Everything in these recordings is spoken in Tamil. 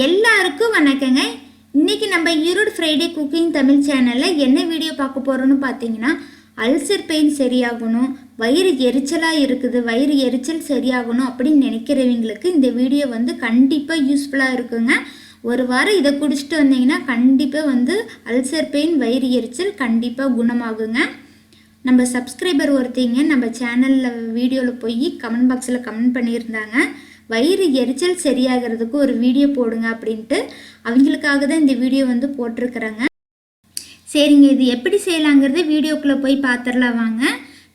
எல்லாருக்கும் வணக்கங்க. இன்றைக்கி நம்ம ஈரோடு ஃப்ரைடே குக்கிங் தமிழ் சேனலில் என்ன வீடியோ பார்க்க போகிறோன்னு பார்த்தீங்கன்னா அல்சர் பெயின் சரியாகணும் வயிறு எரிச்சலாக இருக்குது வயிறு எரிச்சல் சரியாகணும் அப்படின்னு நினைக்கிறவங்களுக்கு இந்த வீடியோ வந்து கண்டிப்பாக யூஸ்ஃபுல்லாக இருக்குங்க. ஒரு வாரம் இதை குடிச்சிட்டு வந்தீங்கன்னா கண்டிப்பாக வந்து அல்சர் பெயின் வயிறு எரிச்சல் கண்டிப்பாக குணமாகுங்க. நம்ம சப்ஸ்கிரைபர் ஒருத்தீங்க நம்ம சேனலில் வீடியோவில் போய் கமெண்ட் பாக்ஸில் கமெண்ட் பண்ணியிருந்தாங்க. வயிறு எரிச்சல் சரியாகிறதுக்கு ஒரு வீடியோ போடுங்க அப்படின்ட்டு அவங்களுக்காக தான் இந்த வீடியோ வந்து போட்டிருக்கிறேங்க. சரிங்க இது எப்படி செய்யலாங்கிறத வீடியோக்குள்ளே போய் பார்த்துடலாம் வாங்க.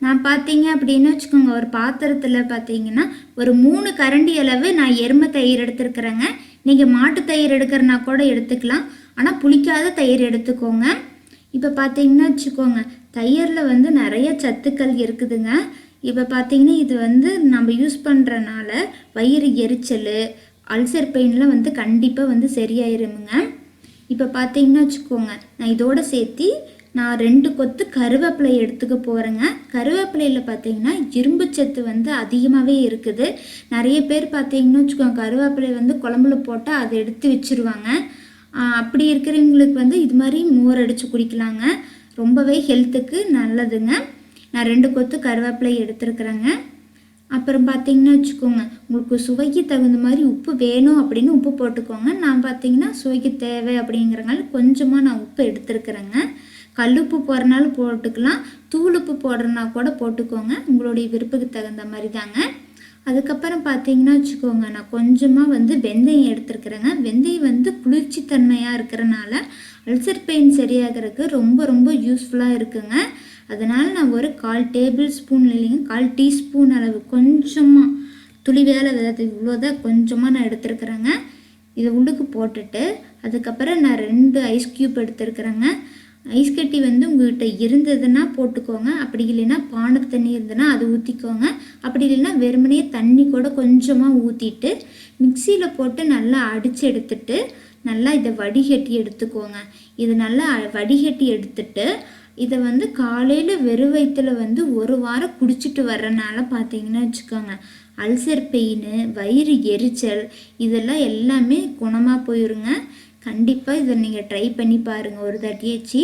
நான் பார்த்தீங்க அப்படின்னு வச்சுக்கோங்க ஒரு பாத்திரத்தில் பார்த்தீங்கன்னா ஒரு மூணு கரண்டி அளவு நான் எருமை தயிர் எடுத்துருக்குறேங்க. நீங்கள் மாட்டு தயிர் எடுக்கிறனா கூட எடுத்துக்கலாம். ஆனால் புளிக்காத தயிர் எடுத்துக்கோங்க. இப்போ பார்த்தீங்கன்னா வச்சுக்கோங்க தயிரில் வந்து நிறைய சத்துக்கள் இருக்குதுங்க. இப்போ பார்த்தீங்கன்னா இது வந்து நம்ம யூஸ் பண்ணுறனால வயிறு எரிச்சல் அல்சர் பெயின்லாம் வந்து கண்டிப்பாக வந்து சரியாயிருமுங்க. இப்போ பார்த்தீங்கன்னா வச்சுக்கோங்க நான் இதோட சேர்த்து நான் ரெண்டு கொத்து கருவேப்பிலை எடுத்துக்க போகிறேங்க கருவேப்பிலையில் பார்த்தீங்கன்னா இரும்பு சத்து வந்து அதிகமாகவே இருக்குது. நிறைய பேர் பார்த்தீங்கன்னா வச்சுக்கோங்க கருவேப்பிலை வந்து குழம்புல போட்டால் அதை எடுத்து வச்சுருவாங்க. அப்படி இருக்கிறவங்களுக்கு வந்து இது மாதிரி மோர் அடித்து குடிக்கலாங்க. ரொம்பவே ஹெல்த்துக்கு நல்லதுங்க. நான் ரெண்டு கொத்து கருவேப்பிலை எடுத்துருக்குறேங்க. அப்புறம் பார்த்தீங்கன்னா வச்சுக்கோங்க உங்களுக்கு சுவைக்கு தகுந்த மாதிரி உப்பு வேணும் அப்படின்னு உப்பு போட்டுக்கோங்க. நான் பார்த்தீங்கன்னா சுவைக்கு தேவை அப்படிங்கிறனால கொஞ்சமாக நான் உப்பு எடுத்துருக்குறேங்க. கல்லுப்பு போடுறனாலும் போட்டுக்கலாம். தூளுப்பு போடுறனா கூட போட்டுக்கோங்க. உங்களுடைய விருப்பத்துக்கு தகுந்த மாதிரி தாங்க அதுக்கப்புறம் பார்த்தீங்கன்னா வச்சுக்கோங்க நான் கொஞ்சமாக வந்து வெந்தயம் எடுத்துருக்குறேங்க. வெந்தயம் வந்து குளிர்ச்சி தன்மையாக இருக்கிறனால அல்சர் பெயின் சரியாகிறதுக்கு ரொம்ப ரொம்ப யூஸ்ஃபுல்லாக இருக்குங்க. அதனால் நான் ஒரு கால் டேபிள் ஸ்பூன் இல்லைங்க கால் டீஸ்பூன் அளவு கொஞ்சமாக துளி வேலை இவ்வளோ இவ்வளோதான் கொஞ்சமாக நான் எடுத்துருக்குறேங்க. இதை உள்ளுக்கு போட்டுட்டு அதுக்கப்புறம் நான் ரெண்டு ஐஸ் க்யூப் எடுத்துருக்குறேங்க. ஐஸ் கட்டி வந்து உங்கள்கிட்ட இருந்ததுன்னா போட்டுக்கோங்க. அப்படி இல்லைன்னா பானை தண்ணி இருந்ததுன்னா அது ஊற்றிக்கோங்க அப்படி இல்லைன்னா வெறுமனே தண்ணி கூட கொஞ்சமாக ஊற்றிட்டு மிக்சியில் போட்டு நல்லா அடித்து எடுத்துட்டு நல்லா இதை வடிகட்டி எடுத்துக்கோங்க. இது நல்லா வடிகட்டி எடுத்துட்டு இதை வந்து காலையில் வெறும் வயிற்றுல வந்து ஒரு வாரம் குடிச்சிட்டு வர்றனால பார்த்தீங்கன்னா வச்சுக்கோங்க. அல்சர் பெயின் வயிறு எரிச்சல் இதெல்லாம் எல்லாமே குணமாக போயிருங்க. கண்டிப்பாக இதை நீங்கள் ட்ரை பண்ணி பாருங்கள் ஒரு தட்டியாச்சு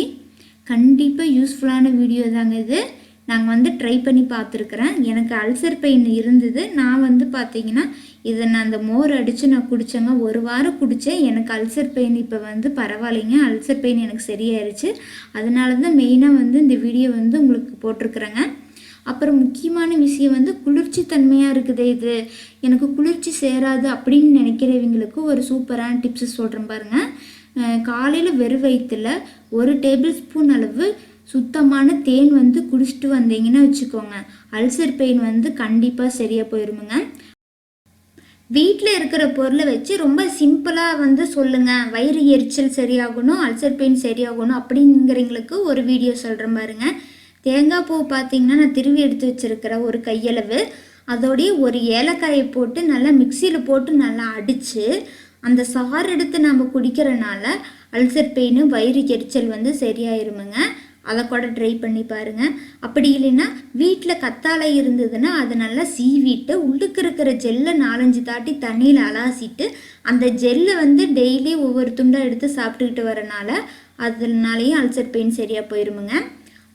கண்டிப்பாக யூஸ்ஃபுல்லான வீடியோ தாங்க இது. நாங்கள் வந்து ட்ரை பண்ணி பார்த்துருக்குறேன். எனக்கு அல்சர் பெயின் இருந்தது. நான் வந்து பார்த்தீங்கன்னா இதை நான் அந்த மோர் அடித்து நான் குடித்தேங்க ஒரு வாரம் குடித்தேன் எனக்கு அல்சர் பெயின் இப்போ வந்து பரவாயில்லைங்க. அல்சர் பெயின் எனக்கு சரியாயிருச்சு. அதனால தான் மெயினாக வந்து இந்த வீடியோ வந்து உங்களுக்கு போட்டிருக்குறேங்க. அப்புறம் முக்கியமான விஷயம் வந்து குளிர்ச்சி தன்மையாக இருக்குது இது. எனக்கு குளிர்ச்சி சேராது அப்படின்னு நினைக்கிறவங்களுக்கு ஒரு சூப்பரான டிப்ஸ் சொல்கிறேன் பாருங்கள் காலையில் வெறும் வயிற்றுல ஒரு டேபிள் ஸ்பூன் அளவு சுத்தமான தேன் வந்து குடிச்சிட்டு வந்தீங்கன்னா வச்சுக்கோங்க. அல்சர் பெயின் வந்து கண்டிப்பாக சரியாக போயிருமுங்க. வீட்டில் இருக்கிற பொருளை வச்சு ரொம்ப சிம்பிளாக வந்து சொல்லுங்கள் வயிறு எரிச்சல் சரியாகணும் அல்சர் பெயின் சரியாகணும் அப்படிங்கிறவங்களுக்கு ஒரு வீடியோ சொல்கிறேன் பாருங்க. தேங்காய் பூ பார்த்தீங்கன்னா நான் திருவி எடுத்து வச்சுருக்கிற ஒரு கையளவு. அதோடய ஒரு ஏலக்காயை போட்டு நல்லா மிக்சியில் போட்டு நல்லா அடித்து அந்த சாறு எடுத்து நம்ம குடிக்கிறனால அல்சர் பெயின் வயிறு எரிச்சல் வந்து சரியாயிருமுங்க. அதை கூட ட்ரை பண்ணி பாருங்கள் அப்படி இல்லைன்னா வீட்டில் கத்தாழை இருந்ததுன்னா அதை நல்லா சீவிட்டு உள்ளுக்கு இருக்கிற ஜெல்லை நாலஞ்சு தாட்டி தண்ணியில் அலாசிட்டு அந்த ஜெல்லை வந்து டெய்லி ஒவ்வொரு துண்டாக எடுத்து சாப்பிட்டுக்கிட்டு வரனால அதனாலேயும் அல்சர் பெயின் சரியாக போயிருமுங்க.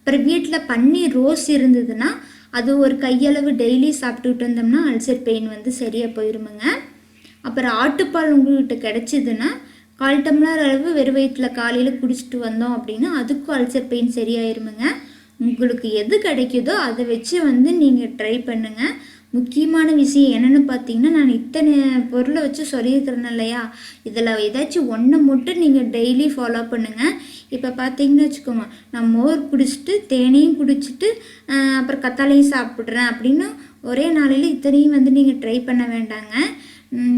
அப்புறம் வீட்டில் பன்னீர் ரோஸ் இருந்ததுன்னா அது ஒரு கையளவு டெய்லி சாப்பிட்டுக்கிட்டு வந்தோம்னா அல்சர் பெயின் வந்து சரியாக போயிருமுங்க. அப்புறம் ஆட்டுப்பால் உங்கள்கிட்ட கிடைச்சிதுன்னா கால் டம்ளர் அளவு வெறும் வயிற்றில் காலையில் குடிச்சிட்டு வந்தோம் அப்படின்னா அதுக்கும் அல்சர் பெயின் சரியாயிருமுங்க. உங்களுக்கு எது கிடைக்குதோ அதை வச்சு வந்து நீங்கள் ட்ரை பண்ணுங்கள் முக்கியமான விஷயம் என்னென்னு பார்த்தீங்கன்னா நான் இத்தனை பொருளை வச்சு சொல்லியிருக்கிறேன் இல்லையா? இதில் ஏதாச்சும் ஒன்றை மட்டும் நீங்கள் டெய்லி ஃபாலோ பண்ணுங்கள் இப்போ பார்த்தீங்கன்னு வச்சுக்கோங்க நான் மோர் குடிச்சிட்டு தேனையும் குடிச்சிட்டு அப்புறம் கத்தாழையும் சாப்பிட்றேன் அப்படின்னு ஒரே நாளையில் இத்தனையும் வந்து நீங்கள் ட்ரை பண்ண வேண்டாங்க.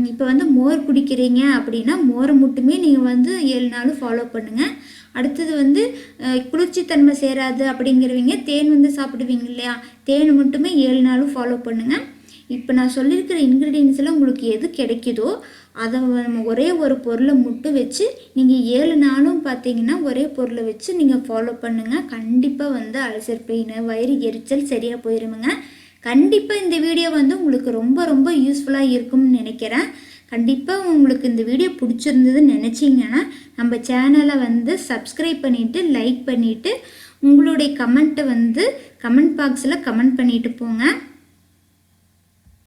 இப்போ வந்து மோர் குடிக்கிறீங்க அப்படின்னா மோரை மட்டுமே நீங்கள் வந்து ஏழு நாளும் ஃபாலோ பண்ணுங்கள் அடுத்தது வந்து குளிர்ச்சி குளிர்ச்சித்தன்மை சேராது அப்படிங்கிறவங்க தேன் வந்து சாப்பிடுவீங்க இல்லையா? தேன் மட்டுமே ஏழு நாளும் ஃபாலோ பண்ணுங்கள் இப்போ நான் சொல்லியிருக்கிற இன்க்ரீடியன்ஸ் எல்லாம் உங்களுக்கு எது கிடைக்குதோ அதை நம்ம ஒரே ஒரு பொருளை மட்டும் வச்சு நீங்கள் ஏழு நாளும் பார்த்தீங்கன்னா ஒரே பொருளை வச்சு நீங்கள் ஃபாலோ பண்ணுங்கள் கண்டிப்பாக வந்து அல்சர் பெயின் வயிறு எரிச்சல் சரியாக போயிருமுங்க. கண்டிப்பாக இந்த வீடியோ வந்து உங்களுக்கு ரொம்ப ரொம்ப யூஸ்ஃபுல்லாக இருக்கும்னு நினைக்கிறேன். கண்டிப்பாக உங்களுக்கு இந்த வீடியோ பிடிச்சிருந்ததுன்னு நினச்சிங்கன்னா நம்ம சேனலை வந்து சப்ஸ்கிரைப் பண்ணிவிட்டு லைக் பண்ணிவிட்டு உங்களுடைய கமெண்ட்டை வந்து கமெண்ட் பாக்ஸில் கமெண்ட் பண்ணிவிட்டு போங்க.